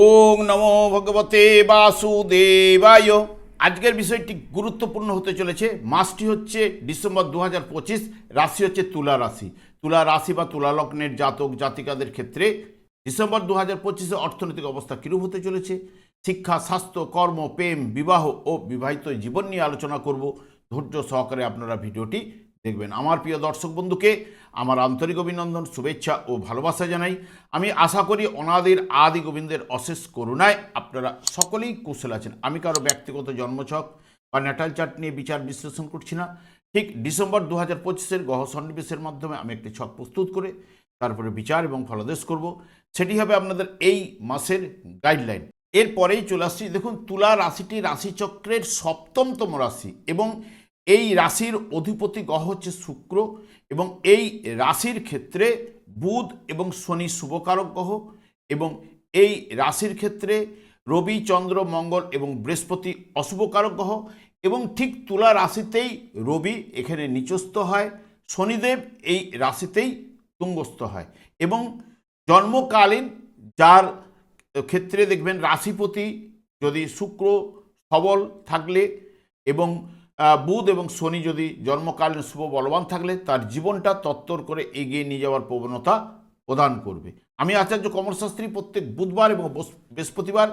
ওং নমো ভগবতে বাসুদেবায়। আজকের বিষয়টি গুরুত্বপূর্ণ হতে চলেছে। মাসটি হচ্ছে ডিসেম্বর দু হাজার পঁচিশ, রাশি হচ্ছে তুলা রাশি। তুলা রাশি বা তুলা লগ্নের জাতক, জাতিকাদের ক্ষেত্রে ডিসেম্বর দু হাজার পঁচিশে অর্থনৈতিক অবস্থা কীরূপ হতে চলেছে? শিক্ষা, স্বাস্থ্য, কর্ম, প্রেম, বিবাহ ও বিবাহিত জীবন নিয়ে আলোচনা করব। ধৈর্য সহকারে আপনারা ভিডিওটি দেখবেন। আমার প্রিয় দর্শক বন্ধুকে আমার আন্তরিক অভিনন্দন, শুভেচ্ছা ও ভালোবাসা জানাই। আমি আশা করি অনাদির আদি গোবিন্দের অশেষ করুণায় আপনারা সকলেই কুশল আছেন। আমি কারও ব্যক্তিগত জন্মছক বা ন্যাটাল চার্ট নিয়ে বিচার বিশ্লেষণ করছি না। ঠিক ডিসেম্বর দু হাজার পঁচিশের গহ সন্নিবেশের মাধ্যমে আমি একটি ছক প্রস্তুত করে তারপরে বিচার এবং ফলাদেশ করব। সেটি হবে আপনাদের এই মাসের গাইডলাইন এরপরেই চলে আসছি। দেখুন, তুলা রাশিটি রাশিচক্রের সপ্তমতম রাশি এবং এই রাশির অধিপতি গ্রহ হচ্ছে শুক্র এবং এই রাশির ক্ষেত্রে বুধ এবং শনি শুভকারক গ্রহ এবং এই রাশির ক্ষেত্রে রবি, চন্দ্র, মঙ্গল এবং বৃহস্পতি অশুভকারক গ্রহ এবং ঠিক তুলা রাশিতেই রবি এখানে নিচস্থ হয়, শনিদেব এই রাশিতেই তুঙ্গস্থ হয় এবং জন্মকালীন যার ক্ষেত্রে দেখবেন রাশিপতি যদি শুক্র সবল থাকলে এবং বুধ এবং শনি যদি জন্মকালীন শুভ বলবান থাকলে তার জীবনটা তত্তর করে এগিয়ে নিয়ে যাওয়ার প্রবণতা প্রদান করবে। আমি আচার্য কমলশাস্ত্রী প্রত্যেক বুধবার এবং বৃহস্পতিবার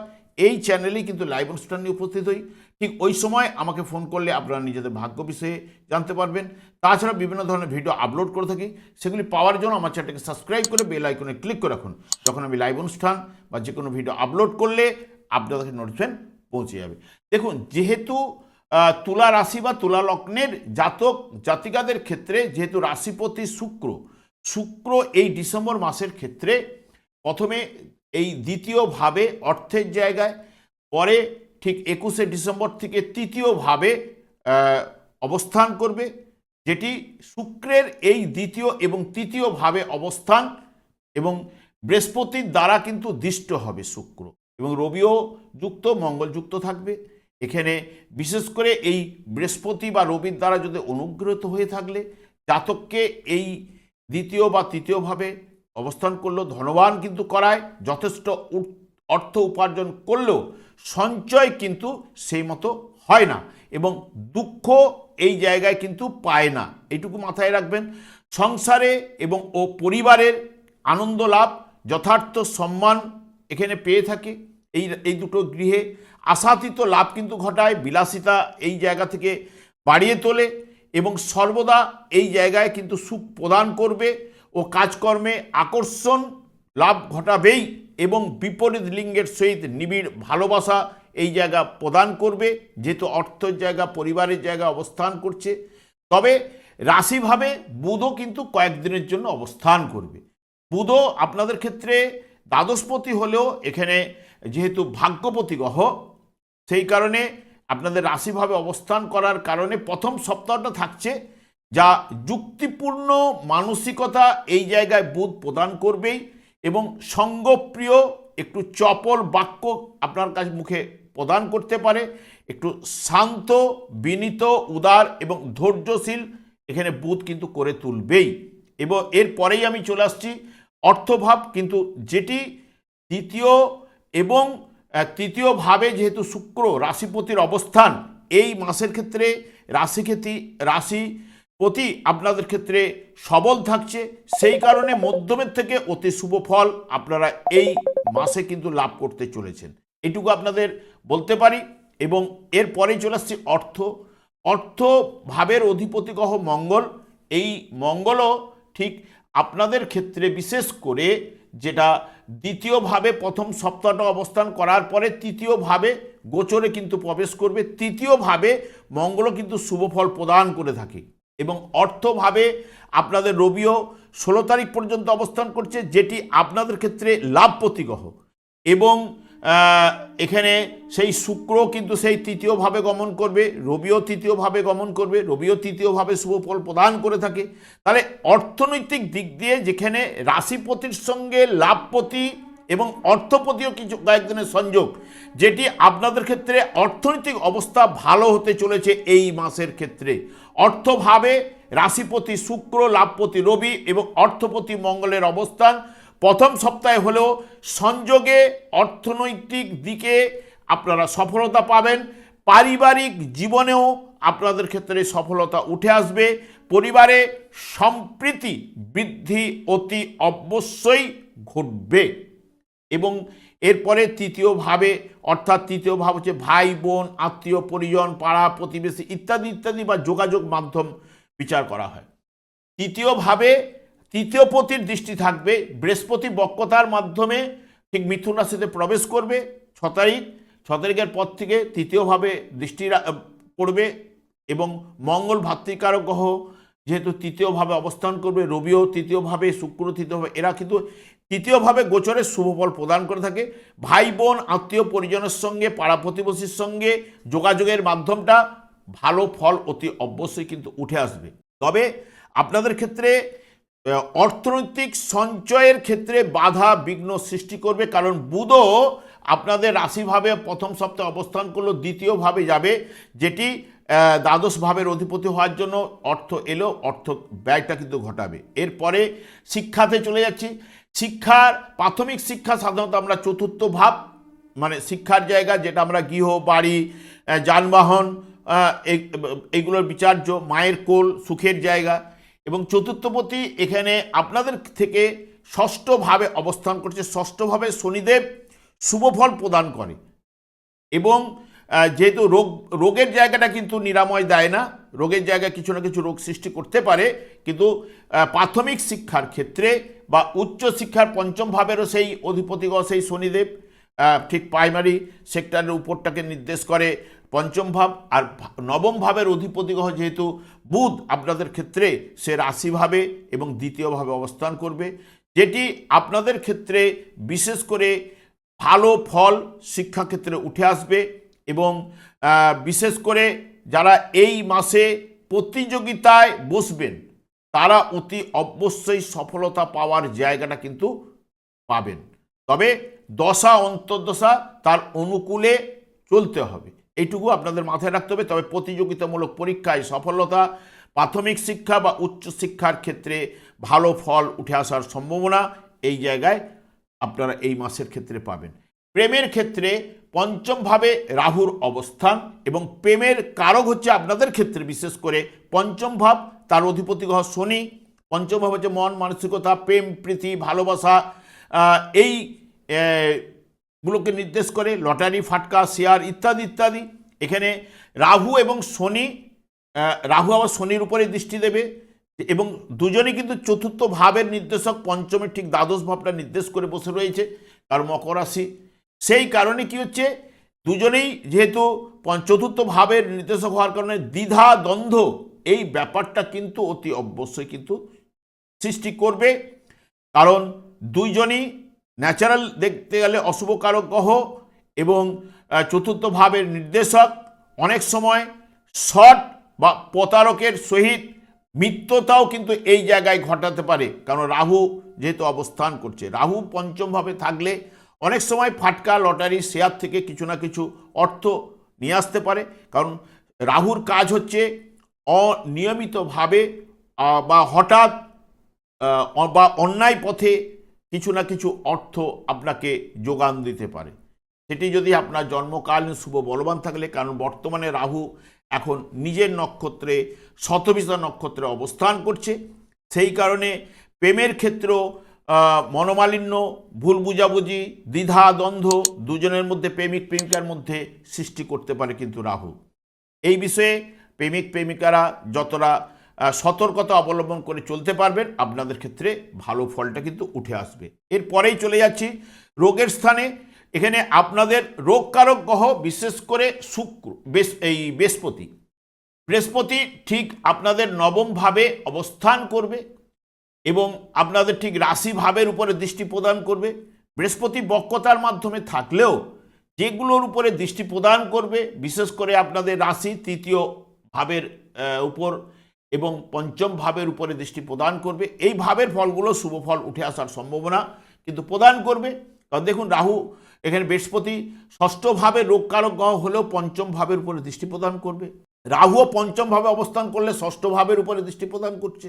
এই চ্যানেলেই কিন্তু লাইভ অনুষ্ঠান নিয়ে উপস্থিত হই। ঠিক ওই সময় আমাকে ফোন করলে আপনারা নিজেদের ভাগ্য বিষয়ে জানতে পারবেন। তাছাড়া বিভিন্ন ধরনের ভিডিও আপলোড করে থাকি। সেগুলি পাওয়ার জন্য আমার চ্যানেলকে সাবস্ক্রাইব করে বেল আইকনে ক্লিক করে রাখুন। যখন আমি লাইভ অনুষ্ঠান বা যে কোনো ভিডিও আপলোড করলে আপনাদের নোটিফিকেশন পৌঁছে যাবে। দেখুন, যেহেতু তুলা রাশি বা তুলা লগ্নের জাতক, জাতিকাদের ক্ষেত্রে যেহেতু রাশিপতি শুক্র শুক্র এই ডিসেম্বর মাসের ক্ষেত্রে প্রথমে এই দ্বিতীয়ভাবে অর্থের জায়গায়, পরে ঠিক একুশে ডিসেম্বর থেকে তৃতীয়ভাবে অবস্থান করবে, যেটি শুক্রের এই দ্বিতীয় এবং তৃতীয়ভাবে অবস্থান এবং বৃহস্পতির দ্বারা কিন্তু দৃষ্ট হবে শুক্র এবং রবিও যুক্ত, মঙ্গল যুক্ত থাকবে। এখানে বিশেষ করে এই বৃহস্পতি বা রবির দ্বারা যদি অনুগ্রহিত হয়ে থাকলে জাতককে এই দ্বিতীয় বা তৃতীয়ভাবে অবস্থান করলেও ধনবান কিন্তু করায়, যথেষ্ট অর্থ উপার্জন করলেও সঞ্চয় কিন্তু সেই মতো হয় না এবং দুঃখ এই জায়গায় কিন্তু পায় না। এইটুকু মাথায় রাখবেন। সংসারে এবং ও পরিবারের আনন্দ লাভ, যথার্থ সম্মান এখানে পেয়ে থাকে। এই এই দুটো গৃহে আশাতীত লাভ কিন্তু ঘটায়, বিলাসিতা এই জায়গা থেকে বাড়িয়ে তোলে এবং সর্বদা এই জায়গায় কিন্তু সুখ প্রদান করবে ও কাজকর্মে আকর্ষণ লাভ ঘটাবেই এবং বিপরীত লিঙ্গের সহিত নিবিড় ভালোবাসা এই জায়গা প্রদান করবে, যেহেতু অর্থের জায়গা, পরিবারের জায়গা অবস্থান করছে। তবে রাশিভাবে বুধও কিন্তু কয়েকদিনের জন্য অবস্থান করবে। বুধও আপনাদের ক্ষেত্রে দ্বাদশপতি হলেও এখানে যেহেতু ভাগ্যপতি গ্রহ, সেই কারণে আপনাদের রাশিভাবে অবস্থান করার কারণে প্রথম সপ্তাহটা থাকছে যা যুক্তিপূর্ণ মানসিকতা এই জায়গায় বুধ প্রদান করবেই এবং সঙ্গপ্রিয় একটু চপল বাক্য আপনার কাছে মুখে প্রদান করতে পারে। একটু শান্ত, বিনীত, উদার এবং ধৈর্যশীল এখানে বুধ কিন্তু করে তুলবেই। এবং এরপরেই আমি চলে আসছি অর্থভাব, কিন্তু যেটি দ্বিতীয় এবং তৃতীয়ভাবে যেহেতু শুক্র রাশিপতির অবস্থান, এই মাসের ক্ষেত্রে রাশিক্ষেত্রী রাশি প্রতি আপনাদের ক্ষেত্রে সবল থাকছে। সেই কারণে মধ্যমের থেকে অতি শুভ ফল আপনারা এই মাসে কিন্তু লাভ করতে চলেছেন। এটুকু আপনাদের বলতে পারি এবং এরপরেই চলে আসছে অর্থ। অর্থ ভাবের অধিপতি গ্রহ মঙ্গল। এই মঙ্গলও ঠিক আপনাদের ক্ষেত্রে বিশেষ করে যেটা দ্বিতীয়ভাবে প্রথম সপ্তাহটা অবস্থান করার পরে তৃতীয়ভাবে গোচরে কিন্তু প্রবেশ করবে। তৃতীয়ভাবে মঙ্গল কিন্তু শুভ ফল প্রদান করে থাকে এবং অর্থভাবে আপনাদের রবিও ষোলো তারিখ পর্যন্ত অবস্থান করছে, যেটি আপনাদের ক্ষেত্রে লাভ প্রতিগ্রহ এবং এখানে সেই শুক্র কিন্তু সেই তৃতীয়ভাবে গমন করবে, রবিও তৃতীয়ভাবে গমন করবে, রবিও তৃতীয়ভাবে শুভ ফল প্রদান করে থাকে। তাহলে অর্থনৈতিক দিক দিয়ে যেখানে রাশিপতির সঙ্গে লাভপতি এবং অর্থপতিও কিছু কয়েকজনের সংযোগ, যেটি আপনাদের ক্ষেত্রে অর্থনৈতিক অবস্থা ভালো হতে চলেছে এই মাসের ক্ষেত্রে। অর্থভাবে রাশিপতি শুক্র, লাভপতি রবি এবং অর্থপতি মঙ্গলের অবস্থান প্রথম সপ্তাহে হলেও সংযোগে অর্থনৈতিক দিকে আপনারা সফলতা পাবেন। পারিবারিক জীবনেও আপনাদের ক্ষেত্রে সফলতা উঠে আসবে। পরিবারে সম্প্রীতি বৃদ্ধি অতি অবশ্যই ঘটবে। এবং এরপরে তৃতীয়ভাবে অর্থাৎ তৃতীয় ভাব হচ্ছে ভাই, বোন, আত্মীয়, পরিজন, পাড়া, প্রতিবেশী ইত্যাদি ইত্যাদি বা যোগাযোগ মাধ্যম বিচার করা হয়। তৃতীয়ভাবে তৃতীয় পতির দৃষ্টি থাকবে, বৃহস্পতি বক্রতার মাধ্যমে ঠিক মিথুন রাশিতে প্রবেশ করবে, ছ তারিখ, ছ তারিখের পর থেকে তৃতীয়ভাবে দৃষ্টি পড়বে এবং মঙ্গল ভাতৃকারক গ্রহ যেহেতু তৃতীয়ভাবে অবস্থান করবে, রবিও তৃতীয়ভাবে, শুক্র তৃতীয়ভাবে, এরা কিন্তু তৃতীয়ভাবে গোচরের শুভফল প্রদান করে থাকে। ভাই বোন, আত্মীয় পরিজনের সঙ্গে, পাড়া প্রতিবেশীর সঙ্গে যোগাযোগের মাধ্যমটা ভালো ফল অতি অবশ্যই কিন্তু উঠে আসবে। তবে আপনাদের ক্ষেত্রে অর্থনৈতিক সঞ্চয়ের ক্ষেত্রে বাধা বিঘ্ন সৃষ্টি করবে কারণ বুধও আপনাদের রাশিভাবে প্রথম সপ্তাহে অবস্থান করল দ্বিতীয়ভাবে যাবে যেটি আহ, দ্বাদশ ভাবের অধিপতি হওয়ার জন্য অর্থ এলো অর্থ ব্যয়টা কিন্তু ঘটাবে। এরপরে শিক্ষাতে চলে যাচ্ছি। শিক্ষার প্রাথমিক শিক্ষা সাধারণত আমরা চতুর্থ ভাব মানে শিক্ষার জায়গা যেটা আমরা গৃহ বাড়ি যানবাহন এইগুলোর বিচার্য মায়ের কোল সুখের জায়গা এবং চতুর্থপতি এখানে আপনাদের থেকে ষষ্ঠভাবে অবস্থান করছে। ষষ্ঠভাবে শনিদেব শুভফল প্রদান করে এবং যেহেতু রোগ, রোগের জায়গাটা কিন্তু নিরাময় দেয় না, রোগের জায়গায় কিছু না কিছু রোগ সৃষ্টি করতে পারে, কিন্তু প্রাথমিক শিক্ষার ক্ষেত্রে বা উচ্চ শিক্ষার পঞ্চম ভাবেরও সেই অধিপতিগণ, সেই শনিদেব ঠিক প্রাইমারি সেক্টরের উপরটাকে নির্দেশ করে। পঞ্চম ভাব আর নবম ভাবের অধিপতিগ্রহ যেহেতু বুধ, আপনাদের ক্ষেত্রে সে রাশিভাবে এবং দ্বিতীয়ভাবে অবস্থান করবে, যেটি আপনাদের ক্ষেত্রে বিশেষ করে ভালো ফল শিক্ষাক্ষেত্রে উঠে আসবে এবং বিশেষ করে যারা এই মাসে প্রতিযোগিতায় বসবেন, তারা অতি অবশ্যই সফলতা পাওয়ার জায়গাটা কিন্তু পাবেন। তবে দশা, অন্তর্দশা তার অনুকূলে চলতে হবে। এইটুকু আপনাদের মাথায় রাখতে হবে। তবে প্রতিযোগিতামূলক পরীক্ষায় সফলতা, প্রাথমিক শিক্ষা বা উচ্চ শিক্ষার ক্ষেত্রে ভালো ফল উঠে আসার সম্ভাবনা এই জায়গায় আপনারা এই মাসের ক্ষেত্রে পাবেন। প্রেমের ক্ষেত্রে পঞ্চমভাবে রাহুর অবস্থান এবং প্রেমের কারক হচ্ছে আপনাদের ক্ষেত্রে, বিশেষ করে পঞ্চম ভাব তার অধিপতি গ্রহ শনি পঞ্চম ভাব হচ্ছে মন, মানসিকতা, প্রেম, প্রীতি, ভালোবাসা এই গুলোকে নির্দেশ করে, লটারি, ফাটকা, শেয়ার ইত্যাদি ইত্যাদি। এখানে রাহু এবং শনি রাহু আবার শনির উপরে দৃষ্টি দেবে এবং দুজনেই কিন্তু চতুর্থ ভাবের নির্দেশক পঞ্চমের ঠিক দ্বাদশ ভাবটা নির্দেশ করে বসে রয়েছে কারণ মকর রাশি। সেই কারণে কি হচ্ছে, দুজনেই যেহেতু চতুর্থ ভাবের নির্দেশক হওয়ার কারণে দ্বিধা, দ্বন্দ্ব, এই ব্যাপারটা কিন্তু অতি অবশ্যই কিন্তু সৃষ্টি করবে। কারণ দুইজনই ন্যাচারাল দেখতে গেলে অশুভ কারক গ্রহ এবং আহ, চতুর্থ ভাবের নির্দেশক অনেক সময় শট বা প্রতারকের সহিত মিথ্যতাও কিন্তু এই জায়গায় ঘটাতে পারে। কারণ রাহু যেহেতু অবস্থান করছে। রাহু পঞ্চমভাবে থাকলে অনেক সময় ফাটকা লটারি শেয়ার থেকে কিছু না কিছু অর্থ নিয়ে আসতে পারে। কারণ রাহুর কাজ হচ্ছে অনিয়মিতভাবে বা হঠাৎ বা অন্যায় পথে কিছু না কিছু অর্থ আপনাকে যোগান দিতে পারে। সেটি যদি আপনার জন্মকালীন শুভ বলবান থাকলে, কারণ বর্তমানে রাহু এখন নিজের নক্ষত্রে, শতবিশা নক্ষত্রে অবস্থান করছে। সেই কারণে প্রেমের ক্ষেত্র মনোমালিন্য, ভুল বুঝাবুঝি, দ্বিধা, দ্বন্দ্ব দুজনের মধ্যে প্রেমিক, প্রেমিকার মধ্যে সৃষ্টি করতে পারে কিন্তু রাহু। এই বিষয়ে প্রেমিক, প্রেমিকারা যতটা সতর্কতা অবলম্বন করে চলতে পারবেন। আপনাদের ক্ষেত্রে ভালো ফলটা কিন্তু উঠে আসবে। এরপরেই চলে যাচ্ছি রোগের স্থানে। এখানে আপনাদের রোগকারক গ্রহ, বিশেষ করে শুক্র, বেশ, এই বৃহস্পতি। বৃহস্পতি ঠিক আপনাদের নবমভাবে অবস্থান করবে এবং আপনাদের ঠিক রাশি ভাবের উপরে দৃষ্টি প্রদান করবে। বৃহস্পতি বক্রতার মাধ্যমে থাকলেও যেগুলোর উপরে দৃষ্টি প্রদান করবে, বিশেষ করে আপনাদের রাশি তৃতীয় ভাবের উপর এবং পঞ্চম ভাবের উপরে দৃষ্টি প্রদান করবে। এই ভাবের ফলগুলো শুভ ফল উঠে আসার সম্ভাবনা কিন্তু প্রদান করবে। কারণ দেখুন, রাহু এখানে বৃহস্পতি ষষ্ঠ ভাবে রোগকারক গ্রহ হলেও পঞ্চম ভাবের উপরে দৃষ্টি প্রদান করবে। রাহুও পঞ্চম ভাবে অবস্থান করলে ষষ্ঠ ভাবের উপরে দৃষ্টি প্রদান করছে।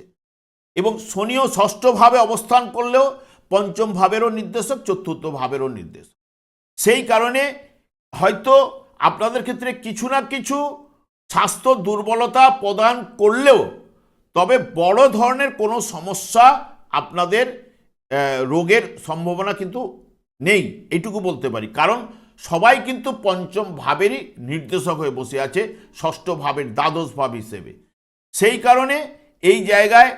এবং শনিও ষষ্ঠভাবে অবস্থান করলেও পঞ্চম ভাবেরও নির্দেশক, চতুর্থ ভাবেরও নির্দেশক। সেই কারণে হয়তো আপনাদের ক্ষেত্রে কিছু না কিছু স্বাস্থ্য দুর্বলতা প্রদান করলেও তবে বড় ধরনের কোনো সমস্যা আপনাদের রোগের সম্ভাবনা কিন্তু নেই। এইটুকু বলতে পারি। কারণ সবাই কিন্তু পঞ্চম ভাবেরই নির্দেশক হয়ে বসে আছে, ষষ্ঠ ভাবের দ্বাদশ ভাব হিসেবে। সেই কারণে এই জায়গায়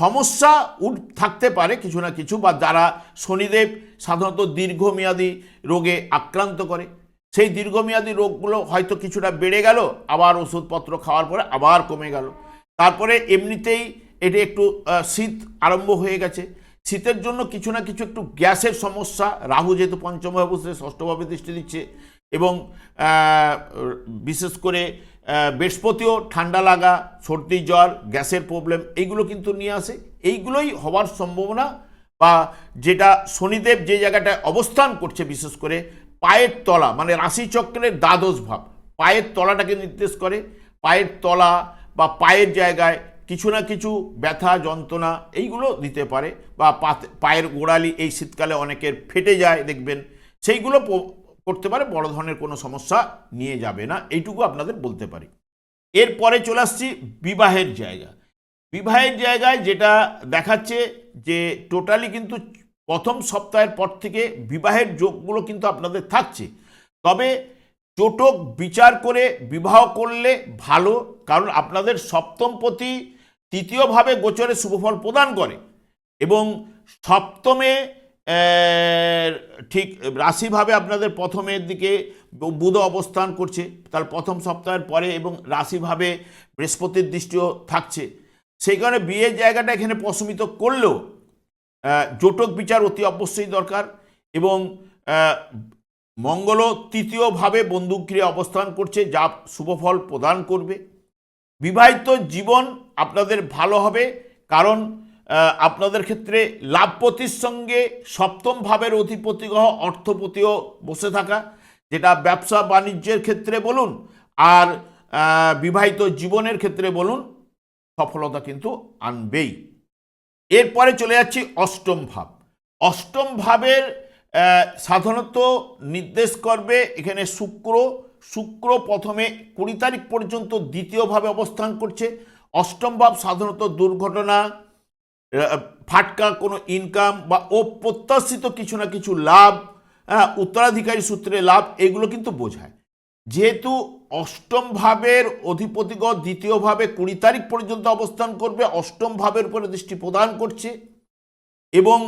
সমস্যা উঠ, থাকতে পারে কিছু না কিছু বা যারা শনিদেব সাধারণত দীর্ঘমেয়াদী রোগে আক্রান্ত করে। সেই দীর্ঘমেয়াদী রোগগুলো হয়তো কিছুটা বেড়ে গেল, আবার ওষুধপত্র খাওয়ার পরে আবার কমে গেল। তারপরে এমনিতেই এটি একটু শীত আরম্ভ হয়ে গেছে। শীতের জন্য কিছু না কিছু একটু গ্যাসের সমস্যা, রাহু যেহেতু পঞ্চমভাবে বসে, ষষ্ঠভাবে দৃষ্টি দিচ্ছে এবং বিশেষ করে বৃহস্পতিও ঠান্ডা লাগা, সর্দি, জ্বর, গ্যাসের প্রবলেম এইগুলো কিন্তু নিয়ে আসে। এইগুলোই হওয়ার সম্ভাবনা বা যেটা শনিদেব যে জায়গাটায় অবস্থান করছে বিশেষ করে পায়ের তলা মানে রাশিচক্রের দ্বাদশ ভাব। পায়ের তলাটাকে নির্দেশ করে। পায়ের তলা বা পায়ের জায়গায় কিছু না কিছু ব্যথা, যন্ত্রণা এইগুলো দিতে পারে বা পায়ের গোড়ালি এই শীতকালে অনেকের ফেটে যায় দেখবেন। সেইগুলো করতে পারে, বড় ধরনের কোনো সমস্যা নিয়ে যাবে না, এইটুকু আপনাদের বলতে পারি। এরপরে চলে আসছি বিবাহের জায়গা। বিবাহের জায়গায় যেটা দেখাচ্ছে যে টোটালি কিন্তু প্রথম সপ্তাহের পর থেকে বিবাহের যোগগুলো কিন্তু আপনাদের থাকছে। তবে চোটক বিচার করে বিবাহ করলে ভালো, কারণ আপনাদের সপ্তমপতি তৃতীয়ভাবে গোচরে শুভফল প্রদান করে এবং সপ্তমে ঠিক রাশিভাবে আপনাদের প্রথমের দিকে বুধ অবস্থান করছে, তার প্রথম সপ্তাহের পরে এবং রাশিভাবে বৃহস্পতির দৃষ্টিও থাকছে। সেই কারণে বিয়ের জায়গাটা এখানে প্রশমিত করলেও জোটক বিচার অতি অবশ্যই দরকার এবং মঙ্গলও তৃতীয়ভাবে বন্দুকক্রিয়া অবস্থান করছে যা শুভফল প্রদান করবে। বিবাহিত জীবন আপনাদের ভালো হবে কারণ আপনাদের ক্ষেত্রে লাভপতির সঙ্গে সপ্তম ভাবের অধিপতি গ্রহ অর্থপতিও বসে থাকা, যেটা ব্যবসা বাণিজ্যের ক্ষেত্রে বলুন আর বিবাহিত জীবনের ক্ষেত্রে বলুন সফলতা কিন্তু আনবেই। এরপরে চলে যাচ্ছি অষ্টম ভাব। অষ্টম ভাবের সাধারণত নির্দেশ করবে এখানে শুক্র। শুক্র প্রথমে কুড়ি তারিখ পর্যন্ত দ্বিতীয়ভাবে অবস্থান করছে। অষ্টম ভাব সাধারণত দুর্ঘটনা ফাটকা কোনো ইনকাম বা অপ্রত্যাশিত কিছু না কিছু লাভ হ্যাঁ, উত্তরাধিকারী সূত্রে লাভ এগুলো কিন্তু বোঝায়। যেহেতু অষ্টম ভাবের অধিপতিগণ দ্বিতীয়ভাবে কুড়ি তারিখ পর্যন্ত অবস্থান করবে, অষ্টম ভাবের উপরে দৃষ্টি প্রদান করছে এবং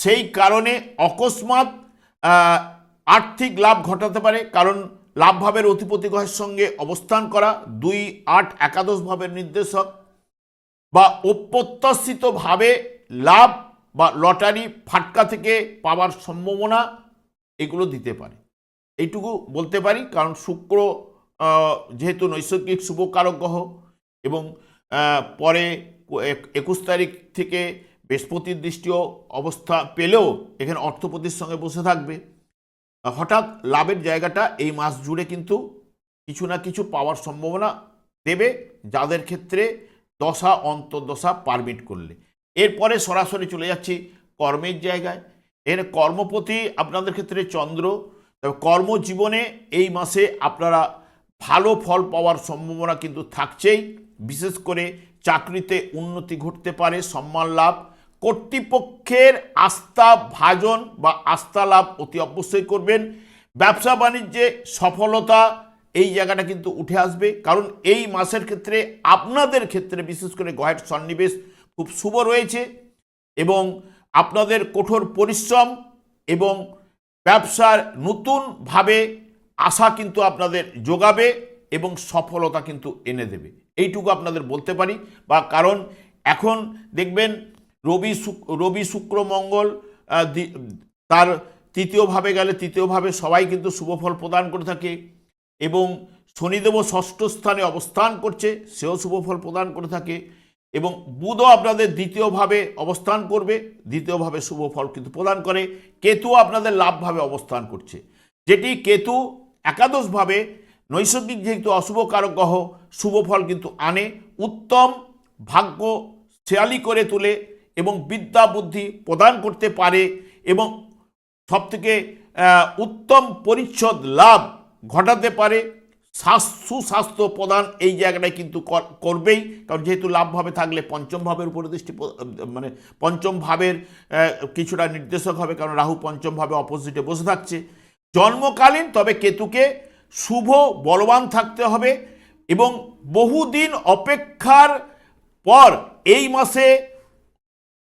সেই কারণে অকস্মাৎ আর্থিক লাভ ঘটাতে পারে। কারণ লাভ ভাবের গ্রহের সঙ্গে অবস্থান করা দুই আট একাদশ ভাবের নির্দেশক বা অপ্রত্যাশিতভাবে লাভ বা লটারি ফাটকা থেকে পাওয়ার সম্ভাবনা এগুলো দিতে পারে। এইটুকু বলতে পারি, কারণ শুক্র যেহেতু নৈসর্গিক শুভকারক গ্রহ এবং পরে একুশ তারিখ থেকে বৃহস্পতির দৃষ্টিও অবস্থা পেলেও এখানে অর্থপতির সঙ্গে বসে থাকবে। হঠাৎ লাভের জায়গাটা এই মাস জুড়ে কিন্তু কিছু না কিছু পাওয়ার সম্ভাবনা দেবে, যাদের ক্ষেত্রে দশা অন্তর্দশা পারমিট করলে। এরপরে সরাসরি চলে যাচ্ছি কর্মের জায়গায়। এর কর্মপতি আপনাদের ক্ষেত্রে চন্দ্র তবে কর্মজীবনে এই মাসে আপনারা ভালো ফল পাওয়ার সম্ভাবনা কিন্তু থাকছেই। বিশেষ করে চাকরিতে উন্নতি ঘটতে পারে, সম্মান লাভ। কর্তৃপক্ষের আস্থা ভাজন বা আস্থা লাভ অতি অবশ্যই করবেন। ব্যবসা বাণিজ্যে সফলতা এই জায়গাটা কিন্তু উঠে আসবে। কারণ এই মাসের ক্ষেত্রে আপনাদের ক্ষেত্রে বিশেষ করে গ্রহের সন্নিবেশ খুব শুভ রয়েছে এবং আপনাদের কঠোর পরিশ্রম এবং ব্যবসার নতুনভাবে আশা কিন্তু আপনাদের যোগাবে এবং সফলতা কিন্তু এনে দেবে। এইটুকু আপনাদের বলতে পারি। বা কারণ এখন দেখবেন রবি রবি শুক্র মঙ্গল তার তৃতীয়ভাবে গেলে তৃতীয়ভাবে সবাই কিন্তু শুভফল প্রদান করে থাকে এবং শনিদেব ষষ্ঠ স্থানে অবস্থান করছে, সেও শুভফল প্রদান করে থাকে। এবং বুধও আপনাদের দ্বিতীয়ভাবে অবস্থান করবে, দ্বিতীয়ভাবে শুভ ফল কিন্তু প্রদান করে। কেতু আপনাদের লাভভাবে অবস্থান করছে। যেটি কেতু একাদশভাবে নৈসর্গিক যেহেতু অশুভ কারক গ্রহ, শুভ ফল কিন্তু আনে। উত্তম ভাগ্য শেয়ালি করে তোলে এবং বিদ্যা বুদ্ধি প্রদান করতে পারে এবং সবথেকে উত্তম পরিচ্ছদ লাভ ঘটাতে পারে। সুস্বাস্থ্য প্রদান এই জায়গাটায় কিন্তু কর- করবেই। কারণ যেহেতু লাভভাবে থাকলে পঞ্চম ভাবের উপরে দৃষ্টি মানে পঞ্চম ভাবের কিছুটা নির্দেশক হবে। কারণ রাহু পঞ্চম ভাবে অপোজিটে বসে থাকছে। জন্মকালীন, তবে কেতুকে শুভ, বলবান থাকতে হবে এবং বহুদিন অপেক্ষার পর এই মাসে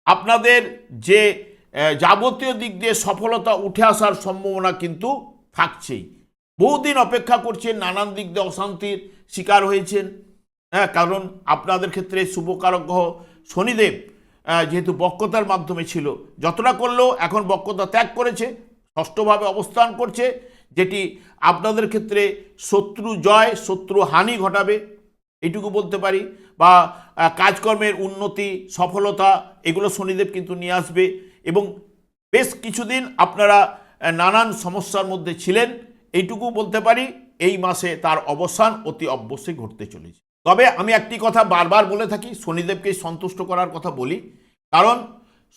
আপনাদের যে যাবতীয় দিক দিয়ে সফলতা উঠে আসার সম্ভাবনা কিন্তু থাকছেই। বহুদিন অপেক্ষা করছেন, নানান দিক দিয়ে অশান্তির শিকার হয়েছেন। হ্যাঁ কারণ আপনাদের ক্ষেত্রে শুভকারক গ্রহ শনিদেব যেহেতু বক্রতার মাধ্যমে ছিল। যতটা করলেও এখন বক্রতা ত্যাগ করেছে, ষষ্ঠভাবে অবস্থান করছে, যেটি আপনাদের ক্ষেত্রে শত্রু জয়, শত্রু হানি ঘটাবে, এটুকু বলতে পারি। বা কাজকর্মের উন্নতি, সফলতা, এগুলো শনিদেব কিন্তু নিয়ে আসবে। এবং বেশ কিছুদিন আপনারা নানান সমস্যার মধ্যে ছিলেন। এইটুকু বলতে পারি, এই মাসে তার অবসান অতি অবশ্যই ঘটতে চলেছে। তবে আমি একটি কথা বারবার বলে থাকি, শনিদেবকে সন্তুষ্ট করার কথা বলি। কারণ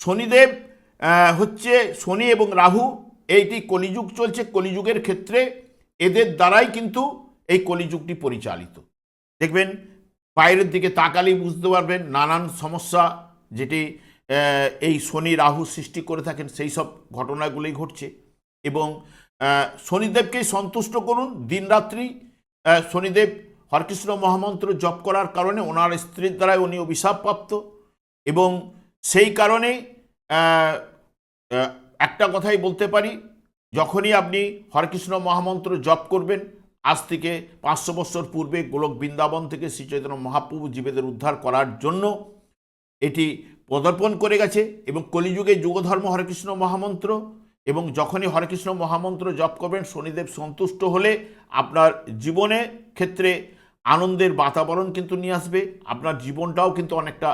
শনিদেব হচ্ছে শনি এবং রাহু, এইটি কলিযুগ চলছে। কলিযুগের ক্ষেত্রে এদের দ্বারাই কিন্তু এই কলিযুগটি পরিচালিত। দেখবেন বাইরের দিকে তাকালেই বুঝতে পারবেন নানান সমস্যা যেটি এই শনি রাহু সৃষ্টি করে থাকেন, সেই সব ঘটনাগুলোই ঘটছে। এবং শনিদেবকেই সন্তুষ্ট করুন, দিনরাত্রি শনিদেব হরকৃষ্ণ মহামন্ত্র জপ করার কারণে ওনার স্ত্রীর দ্বারাই উনি অভিশাপপ্রাপ্ত এবং সেই কারণে একটা কথাই বলতে পারি, যখনই আপনি হরকৃষ্ণ মহামন্ত্র জপ করবেন, আজ থেকে পাঁচশো বছর পূর্বে গোলক বৃন্দাবন থেকে শ্রী চৈতন্য মহাপ্রভু জীবেদের উদ্ধার করার জন্য এটি পদার্পণ করে গেছে এবং কলিযুগে যুগধর্ম হরকৃষ্ণ মহামন্ত্র এবং যখনই হরেকৃষ্ণ মহামন্ত্র জপ করবেন, শনিদেব সন্তুষ্ট হলে আপনার জীবনে ক্ষেত্রে আনন্দের বাতাবরণ কিন্তু নিয়ে আসবে, আপনার জীবনটাও কিন্তু অনেকটা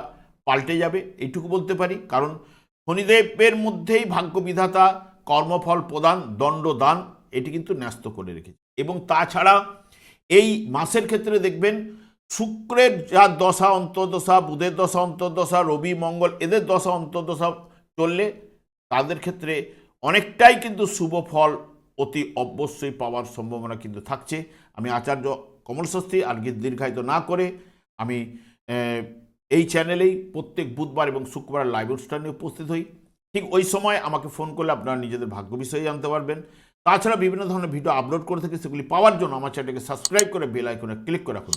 পাল্টে যাবে, এইটুকু বলতে পারি। কারণ শনিদেবের মধ্যেই ভাগ্য বিধাতা কর্মফল প্রদান দণ্ডদান এটি কিন্তু ন্যস্ত করে রেখেছে। এবং তাছাড়া এই মাসের ক্ষেত্রে দেখবেন, শুক্রের যার দশা, অন্তর্দশা, বুধের দশা, অন্তর্দশা, রবি, মঙ্গল, এদের দশা, অন্তর্দশা চললে তাদের ক্ষেত্রে অনেকটাই কিন্তু শুভ ফল অতি অবশ্যই পাওয়ার সম্ভাবনা কিন্তু থাকছে। আমি আচার্য কমল শাস্ত্রী আজকে দীর্ঘায়িত না করে আমি এই চ্যানেলেই প্রত্যেক বুধবার এবং শুক্রবার লাইভ অনুষ্ঠানে উপস্থিত হই। ঠিক ওই সময় আমাকে ফোন করলে আপনারা নিজেদের ভাগ্য বিষয়ে জানতে পারবেন। তাছাড়া বিভিন্ন ধরনের ভিডিও আপলোড করে থাকি, সেগুলি পাওয়ার জন্য আমার চ্যানেলকে সাবস্ক্রাইব করে বেল আইকনে ক্লিক করে রাখুন।